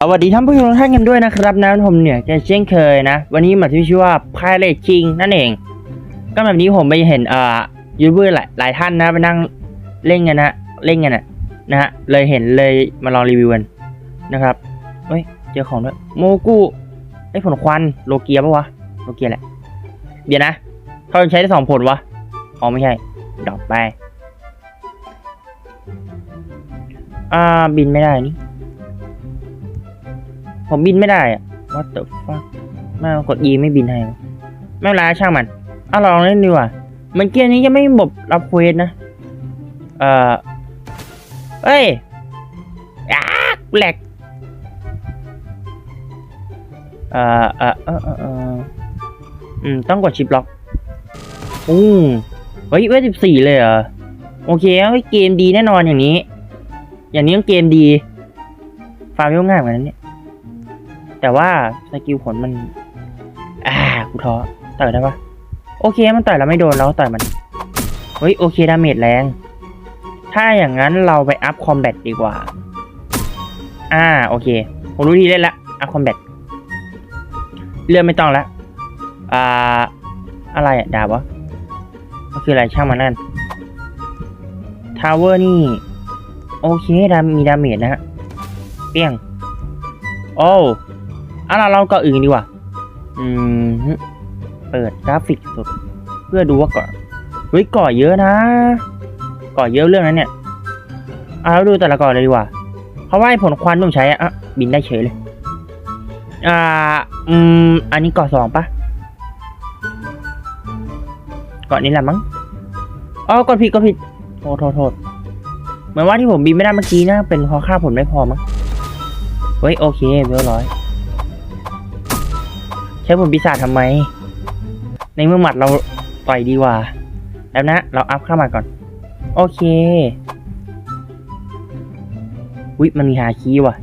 สวัสดีท่านผู้ชมทุกท่านกันด้วยนะครับนะผมเนี่ยจะเช่นเคยนะ วันนี้มาที่ชื่อว่า Pirate King นั่นเอง ก็แบบนี้ผมไปเห็นเอ่ายูทูบเบอร์หลายหลายท่านนะไปนั่งเล่นกันนะเล่นกันนะนะฮะเลยเห็นเลยมาลองรีวิวกันนะครับเฮ้ยเจอของด้วยโมกุไอ้ผลควันโลเกียปะวะโลเกียแหละเดี๋ยวนะเขาใช้ได้สองผลวะอ๋อไม่ใช่ดอกไปอ่าบินไม่ได้นี่ ผมบินไม่ได้อะ what the fuck แม่กด E ไม่บินให้ไม่เป็นไรช่างมันเอาลองเล่นดีกว่ามันเกมนี้จะไม่บบรับเควสนะ เอ่อเอ้ยอ้าแหลกเอ่อเอ่อเอ่อเอ่อเอ่ออืม ต้องกดชิปล็อกอู้เฮ้ยเว้ยสิบสี่เลยเหรอ โอเคเฮ้ยเกมดีแน่นอนอย่างนี้ อย่างนี้ต้องเกมดี ฟาร์มยุ่ง่ายเหมือนนั้นเนี่ย แต่ว่าสกิลผลมัน อ่ากูท้อต่อยได้ปะโอเคมันต่อยเราไม่โดนเราต่อยมัน เฮ้ยโอเคดาเมจแรง ถ้าอย่างนั้นเราไปอัพคอมแบทดีกว่า อ่าโอเคผมรู้ทีเล่นละอัพคอมแบทเลื่อนไม่ต้องละอ่าอะไรอะดาบวะมันคืออะไรช่างมันนั่นทาวเวอร์นี่ โอเคดามีดาเมจนะฮะเปี้ยง โอ้ เอาล่ะเราก็อื่นดีกว่า อืม เปิดกราฟิกสุด เพื่อดูว่าก่อนเฮ้ยก่อเยอะนะ ก่อเยอะเรื่องนั้นเนี่ยเอาแล้วดูแต่ละก่อเลยดีกว่าเพราะว่าไอ้ผลควันต้องใช้อะอะบินได้เฉยเลย อ่า อืม อันนี้ก่อสองปะก่อนนี้แหละมั้งอ๋อกดผิดกดผิดโทษโทษโทษเหมือนว่าที่ผมบินไม่ได้เมื่อกี้นะเป็นเพราะค่าผลไม่พอมั้ง เฮ้ย โอเคเรียบร้อย ใช้ผลปีศาจทำไม ในเมื่อหมัดเราต่อยดีกว่า แล้วนะ เราอัพข้ามาก่อน โอเควิมันมีฮาคีว่ะ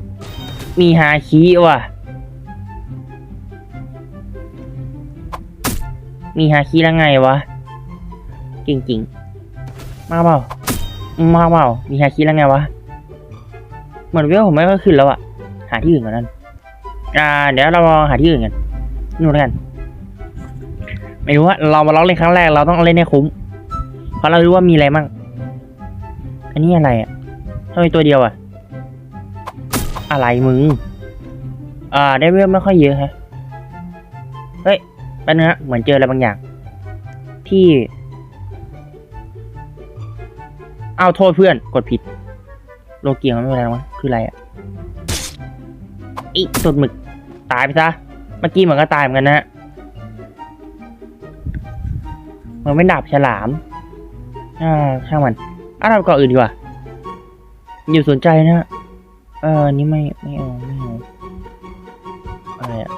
มีฮาคีว่ะ มีฮาคีแล้วไงวะจริงๆมาเปล่า มาเปล่า มีฮาคีแล้วไงวะ เหมือนเวลผมไม่ค่อยขึ้นแล้วอะหาที่อื่นก่อนนั้นอ่า เดี๋ยวเราลองหาที่อื่นกัน นู่นแล้วกันไม่รู้ว่าเรามาลองเล่นครั้งแรกเราต้องเล่นให้คุ้ม เพราะเรารู้ว่ามีอะไรมั่ง อันนี้อะไรอะทำไมตัวเดียวอะ อะไรมึง อ่า ได้เวลไม่ค่อยเยอะฮะ เฮ้ยแป๊บนึงฮะ เหมือนเจออะไรบางอย่าง ที่เอาวโทษเพื่อนกดผิด โลเกียงไม่เป็นไรหรอกคืออะไรอะอีสุดหมึก ตายไปซะ มื่อกี้เหมือนก็ตายเหมือนกันนะมันไม่ดาบฉลาม อ่าช่างมันอะเราเกาะอื่นดีกว่า อยู่สนใจนะฮะเออนี่ไม่ไม่เอาไม่เอาอะไรอะ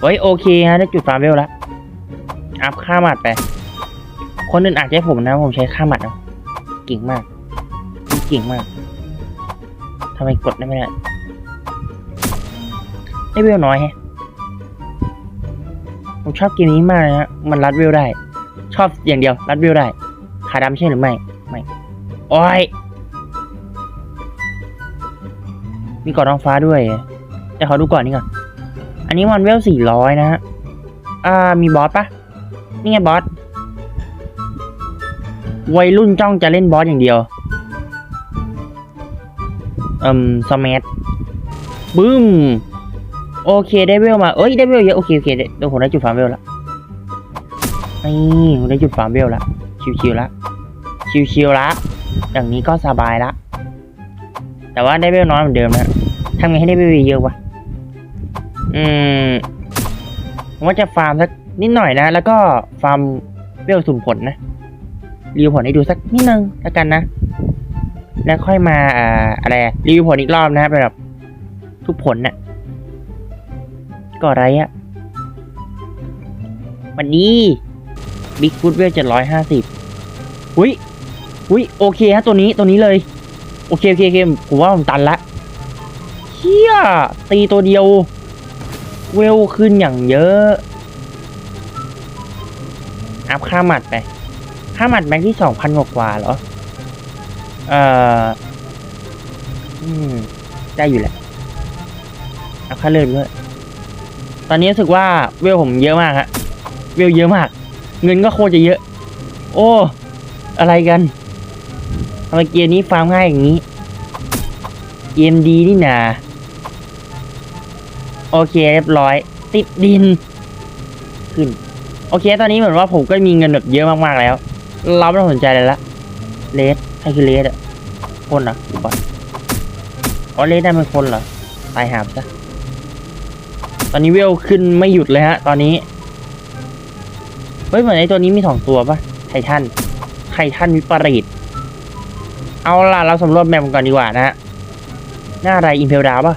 เฮ้ยโอเคฮะได้จุดฟาร์มเวลแล้วอัพค่าหมัดไป คนอื่นอาจจะให้ผมนะ ผมใช้ค่าหมัดเอาเก่งมากเก่งมากทำไมกดได้ไม่ได้ได้เวลน้อยแฮะ ผมชอบเกมนี้มากเลยนะมันรัดเวลได้ ชอบอย่างเดียว รัดเวลได้ ขาดำใช่หรือไม่ ไม่ โอ้ย มีกอนท้องฟ้าด้วย แต่ขอดูก่อนนี่ก่อน อันนี้มันเวลสี่ร้อยนะฮะ อ่า มีบอสปะนี่ไงบอส วัยรุ่นจ้องจะเล่นบอสอย่างเดียวเอ่มสมัทบึ้ม โอเคได้เวลมาเอ้ยได้เวลเยอะโอเคโอเคเดี๋ยวผมได้จุดฟาร์มเวลละนี่ผมได้จุดฟาร์มเวลละชิวๆละชิวๆละอย่างนี้ก็สบายละ แต่ว่าได้เวลน้อยเหมือนเดิมนะทำไงให้ได้เวลเยอะวะอืมผมว่าจะฟาร์มสักนิดหน่อยนะ แล้วก็ฟาร์มเวลสุ่มผลนะรีวิวผลให้ดูสักนิดนึงแล้วกันนะ แล้วค่อยมาอ่าอะไรรีวิวผลอีกรอบนะเป็นแบบทุกผลน่ะ ก็อะไรอะวันนี้บิ๊กฟุตเวลเจ็ดร้อยห้าสิบอุ้ยอุ้ยโอเคฮะตัวนี้ตัวนี้เลย โอเคโอเคโอเคผมว่าผมตันละเชี่ยตีตัวเดียว เวลขึ้นอย่างเยอะอัพค่าหมัดไปค่าหมัดแม็กที่สองพันกว่าเหรอ เอ่อ อืม ได้อยู่แหละเอาค่าเลื่อนด้วย ตอนนี้รู้สึกว่าเวลผมเยอะมากฮะเวลเยอะมาก เงินก็โคตรจะเยอะ โอ้ อะไรกันทำไมเกมนี้ฟาร์มง่ายอย่างนี้ เกมดีนี่นาโอเคเรียบร้อย ติดดิน ขึ้น โอเค ตอนนี้เหมือนว่าผมก็มีเงินแบบเยอะมากๆแล้ว เราไม่ต้องสนใจเลยละเลสใครคือเลสอะคนเหรอก่อนอ๋อเลสได้เป็นคนเหรอตายหามซะ ตอนนี้เวลขึ้นไม่หยุดเลยฮะ ตอนนี้ เฮ้ยเหมือนไอ้ตัวนี้มีสองตัวปะไททันไททันวิปริต เอาล่ะ เราสำรวจแมปก่อนดีกว่านะฮะ หน้าอะไรอินเพลดาวปะ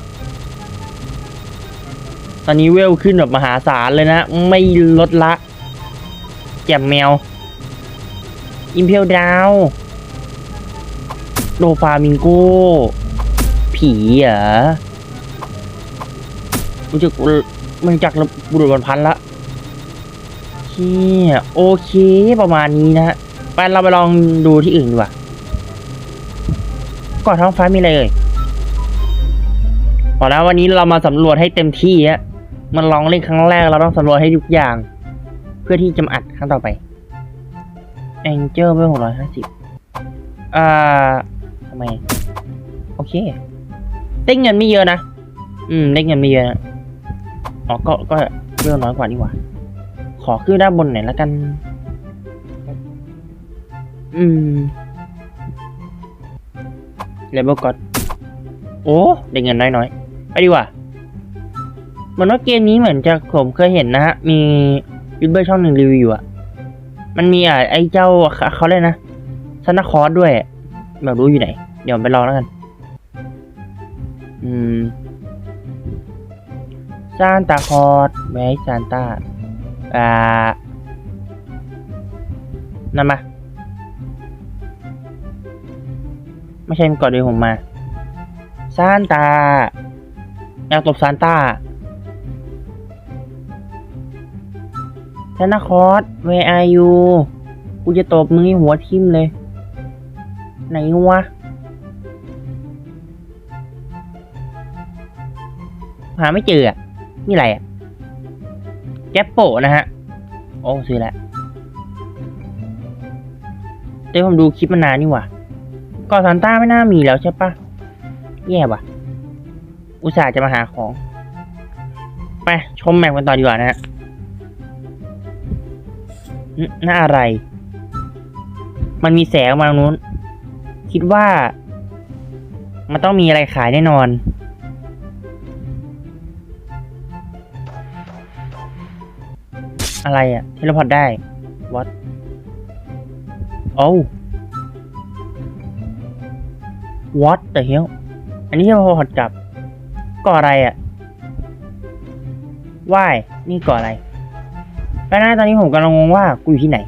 ตอนนี้เวลขึ้นแบบมหาศาลเลยนะ ไม่ลดละ แจ่มแมว อิมเพลดาวโดฟามิงโกผีเหรอ รู้จักมันจักบุรุษวันพันละเชี่ยโอเคประมาณนี้นะฮะไปเราไปลองดูที่อื่นดีกว่าก่อนท้องฟ้ามีอะไรเอ่ยพอแล้ววันนี้เรามาสำรวจให้เต็มที่ฮะมันลองเล่นครั้งแรกเราต้องสำรวจให้ทุกอย่าง เพื่อที่จะมาอัดครั้งต่อไปแองเจิลเบอร์หกร้อยห้าสิบอ่าทำไม โอเคได้เงินไม่เยอะนะ อืมได้เงินไม่เยอะนะ อ๋อก็ก็เรื่องน้อยกว่านี่หว่า ขอขึ้นด้านบนหน่อยแล้วกัน อืมเลเวลก็โอ้ได้เงินน้อยๆ ไปดีกว่าเหมือนว่าเกมนี้เหมือนจะผมเคยเห็นนะฮะ มียูทูบเบอร์ช่องหนึ่งรีวิวอยู่อะมันมีอะไอ้เจ้าเขาเลยนะซันนาคอร์ด้วยแบบรู้อยู่ไหน เดี๋ยวไปลองแล้วกัน อืม ซานตาคอร์สแมสซานตาอ่านั่นมา ไม่ใช่ก่อนเดียวผมมาซานตาอยากตบซานตาซานนาคอร์ส where are you กูจะตบมึงให้หัวทิ่มเลย ไหนวะหาไม่เจออะ นี่อะไรอะแกปโปะนะฮะ โอ้ซื้อแล้วเดี๋ยวผมดูคลิปมานานนี่ว่าก่อนซานต้าไม่น่ามีแล้วใช่ปะแย่ว่ะ อุตส่าห์จะมาหาของ ไป ชมแมปกันต่อดีกว่านะฮะนหน้าอะไร มันมีแสงออกมาตรงนู้น คิดว่า มันต้องมีอะไรขายแน่นอน อะไรอะเทเลพอร์ตได้ what โอ้ what the hell อันนี้เทเลพอร์ตกลับก่ออะไรอะว่ายนี่ก่ออะไรแล้วนะตอนนี้ผมกำลังงงว่ากูอยู่ที่ไหน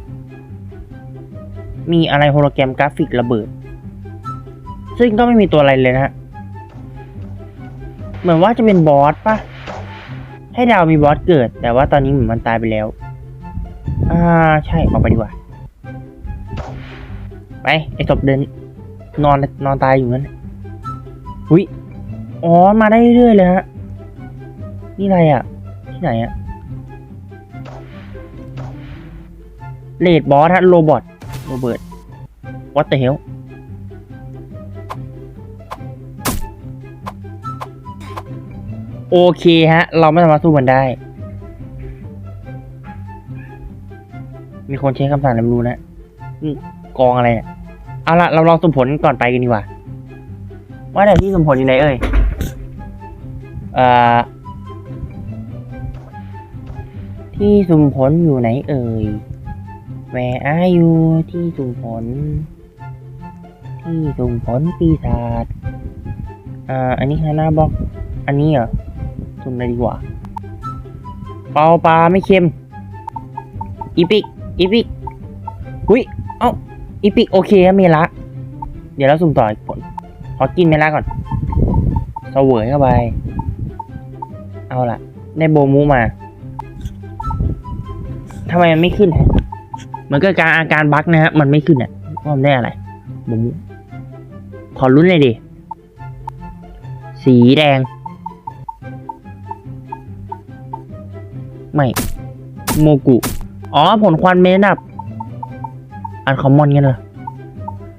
มีอะไรโฮโลแกรมกราฟิกระเบิด ซึ่งก็ไม่มีตัวอะไรเลยนะฮะ เหมือนว่าจะเป็นบอสปะให้ดาวมีบอสเกิด แต่ว่าตอนนี้เหมือนมันตายไปแล้ว อ่าใช่ออกไปดีกว่า ไปไอ้ศพเดิน นอนนอนตายอยู่นั้นหุยอ๋อมาได้เรื่อยเลยฮะนี่อะไรอะ ที่ไหนอะเลดบอสฮะโรบอทโรเบิร์ต what the hell โอเคฮะ เราไม่สามารถสู้มันได้ มีคนใช้คำสั่งอะไรไม่รู้นะอืมกองอะไรเนี่ยเอาละเราลองสุ่มผลก่อนไปกันดีกว่า ว่าแต่ที่สุ่มผลอยู่ไหนเอ่ยเอ่อที่สุ่มผลอยู่ไหนเอ่ย Where are you ที่สุ่มผล ที่สุ่มผลปีศาจอ่า อันนี้ฮานาบอก อันนี้เหรอสุ่มเลยดีกว่า เปาปลาไม่เค็ม อีพิก อีพิกหุยเอ้า อีพิกโอเคครับเมละ เดี๋ยวเราสุ่มต่ออีกผล ขอกินเมละก่อนเสวยเข้าไป เอาล่ะ ได้โบมูมา ทำไมมันไม่ขึ้นฮะเหมือนกับการอาการบั๊กนะฮะ มันไม่ขึ้นอะว่ามันได้อะไรโบมู ขอลุ้นเลยดิ สีแดง ไม่ โมกุ อ๋อ ผลควันเมนดับ อันคอมมอนกันเหรอ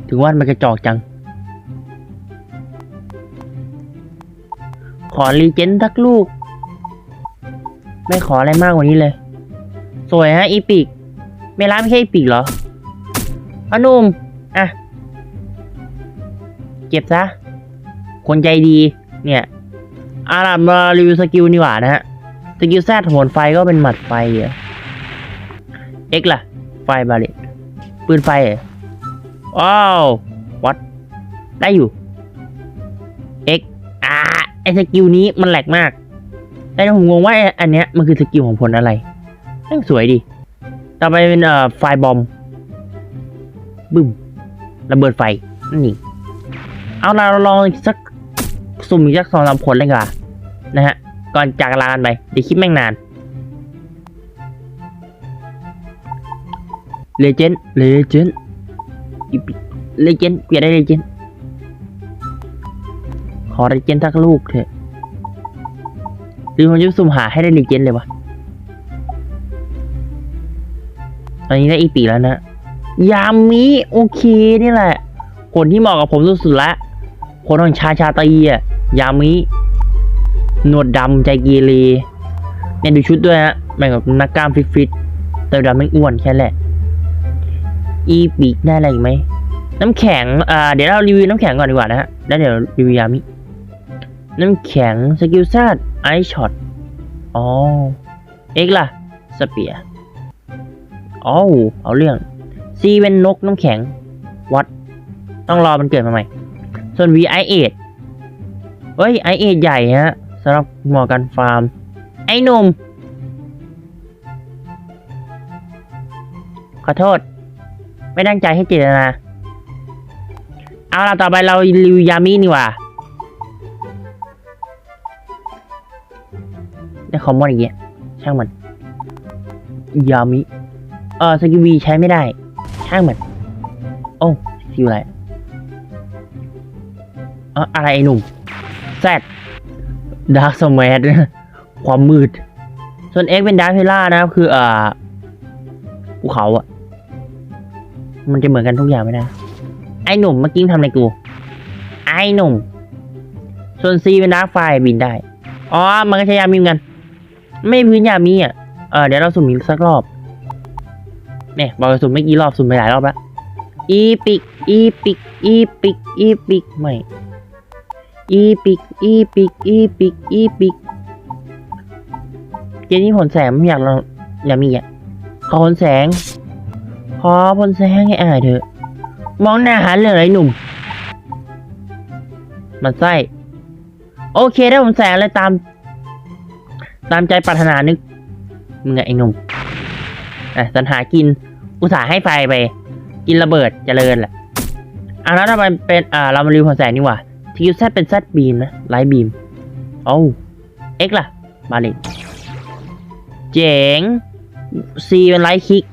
ถึงว่ามันกระจอกจัง ขอรีเจนสักลูก ไม่ขออะไรมากกว่านี้เลย สวยฮะ อีปิกไม่ร้านไม่ใช่อีปิกเหรออานุ่ม อะ เก็บซะ คนใจดี เนี่ย อาล่ะมารีวิวสกิลนี่หว่านะฮะ สกิลแซดโหนไฟก็เป็นหมัดไฟอะ เอ็กล่ะ ไฟบาเลตปืนไฟอว้าววัดได้อยู่เอ็กอ่าไอสกิลนี้มันแหลกมาก แต่ผมงงว่าอันเนี้ยมันคือสกิลของผลอะไรแม่งสวยดี ต่อไปเป็นเอ่อไฟบอมบึ้มระเบิดไฟนั่นนี่เอาเราลองสักสุ่มอีกสักสองสามผลเลยกว่านะฮะ ก่อนจากลากันไปเดี๋ยวคลิปแม่งนาน เลเจนด์เลเจนด์เลเจนด์เปลี่ยนได้เลเจนด์ขอเลเจนด์สักลูกเถอะหรือผมจะสุ่มหาให้ได้เลเจนด์เลยวะตอนนี้ได้อีปีแล้วนะ ยามิโอเคนี่แหละ คนที่เหมาะกับผมสุดๆละ คนของชาชาตีอะยามิหนวดดำใจเกเรเนี่ยดูชุดด้วยฮะแม่งกับนักกล้ามฟิตๆแต่ดำไม่อ้วนแค่แหละ อีปีกได้อะไรอีกไหมน้ำแข็งอ่าเดี๋ยวเรารีวิวน้ำแข็งก่อนดีกว่านะฮะแล้วเดี๋ยวรีวิวยามิน้ำแข็งสกิลซาดไอช็อตอ๋อเอ็กล่ะสเปียอ๋อเอาเรื่องซีเป็นนกน้ำแข็งวัดต้องรอมันเกิดมาใหม่ ส่วน V I 8 เฮ้ย I 8 ใหญ่ฮะสำหรับหมาะกันฟาร์ม ไอ้หนุ่มขอโทษ ไม่ตั้งใจให้เจตนา เอาล่ะต่อไปเรารีวิวยามินี่ว่าได้คอมมอนอีกแล้วช่างมัน ยามิ เออสกิวีใช้ไม่ได้ ช่างมัน โอ้สกิลอะไรเอออะไรไอ้หนุ่มแซดดาร์กสมัดความมืด ส่วน X เป็นดาร์ p เพล่านะครับ คือเอ่อภูเขาอะ มันจะเหมือนกันทุกอย่างไม่ได้ ไอ้หนุ่มเมื่อกี้มึงทำอะไรกู ไอ้หนุ่ม ส่วน C เป็นดาร์กไฟบินได้ อ๋อ มันก็ใช้ยามีเหมือนกัน ไม่พื้นยามีอะ เออเดี๋ยวเราสุ่มอีกสักรอบเนี่ยบอกสุ่มไม่กี่รอบสุ่มไปหลายรอบแล้วอีปิก อีปิก อีปิก อีปิกไม่ อีปิก อีปิก อีปิก อีปิก เจนี่ผลแสงไม่อยากเราอยากมีอะขอผลแสง อผลแสงให้อายเถอะ มองหน้าหาเรื่องไรหนุ่ม มันไส้ โอเคได้ผลแสงเลยตาม ตามใจปรารถนานึก มึงอะไอ้หนุ่ม อะสัญหากิน อุตส่าห์ให้ไฟไป กินระเบิดเจริญแหละอะแล้วทำไมเป็น อ่า เรามารีวิวผลแสงนี่หว่าทีคิวแซเป็นแซบีมนะ ไลท์บีมโอ้เอ็กล่ะ มาเลยเจ๋งซีเป็นไลท์คิก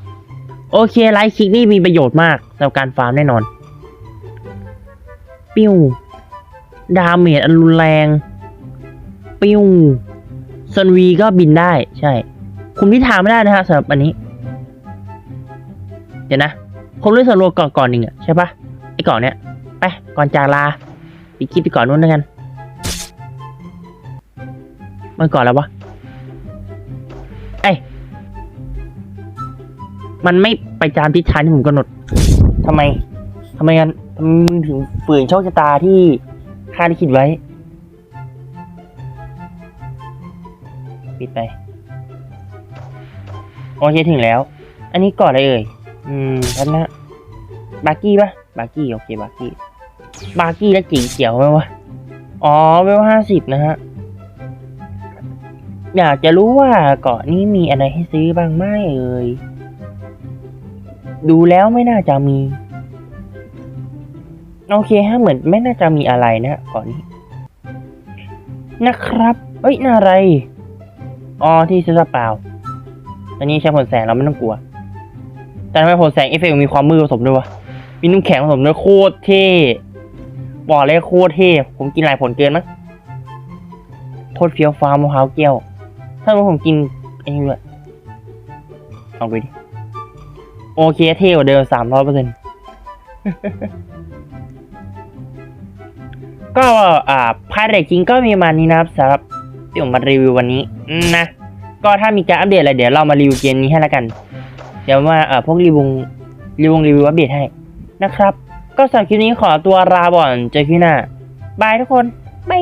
โอเคไลท์คลิกนี่มีประโยชน์มากสำหรับการฟาร์มแน่นอน ปิ้ว ดาเมจอันรุนแรง ปิ้วซอนวีก็บินได้ใช่ คุมทิศทางไม่ได้นะฮะสำหรับอันนี้ เดี๋ยวนะผมเลือกสำรวจก่อนก่อนหนึ่งอะใช่ปะไอ้ก่อนเนี้ยไปก่อนจากลาอีกคลิปไปก่อนนู้นแล้วกันมันก่อนแล้ววะ มันไม่ไปตามทิศทางที่ผมกำหนดทำไมทำไมกันมมึงถึงฝืนโชคชะตาที่ข้าดคิดไว้ ปิดไป โอเคถึงแล้ว อันนี้ก่อนอะไรเอ่ย อืมท่านนะ บาร์กี้ปะบาร์กี้ โอเค บาร์กี้ บาร์กี้แล้วจีเขียวไหมวะ อ๋อ เวลห้าสิบนะฮะ อยากจะรู้ว่าเกาะนี้มีอะไรให้ซื้อบ้างไหมเอ่ย ดูแล้วไม่น่าจะมี โอเคฮะเหมือนไม่น่าจะมีอะไรนะกาะนี้นะครับ เอ้ยน่าอะไรอ๋อที่ซื้อเปล่า อันนี้ใช้ผลแสงเราไม่ต้องกลัว แต่ทำไมผลแสงเอฟเฟกมีความมืดผสมด้วยวะมีน้ำแข็งผสมด้วยโคตรเท่บอกเลยโคตรเท่ผมกินหลายผลเกินมั้งโคตรเฟี้ยวฟ้าวมะพร้าวแก้วถ้าว่าผมกินไอ้นี่ด้วยลองไปดิ โอเคเท่กว่าเดิมสามร้อยเปอร์เซ็นต์ก็อ่าพาร์ทเรจริงก็มีมานี้นะครับสำหรับที่ผมมารีวิววันนี้นะ ก็ถ้ามีการอัปเดตอะไรเดี๋ยวเรามารีวิวเกมนี้ให้ละกัน เดี๋ยวมาเอ่อพวกรีวิวรีวิวรีวิวอัปเดตให้นะครับ ก็สำหรับคลิปนี้ขอตัวลาบ่อนเจอคลิปหน้าบายทุกคนบาย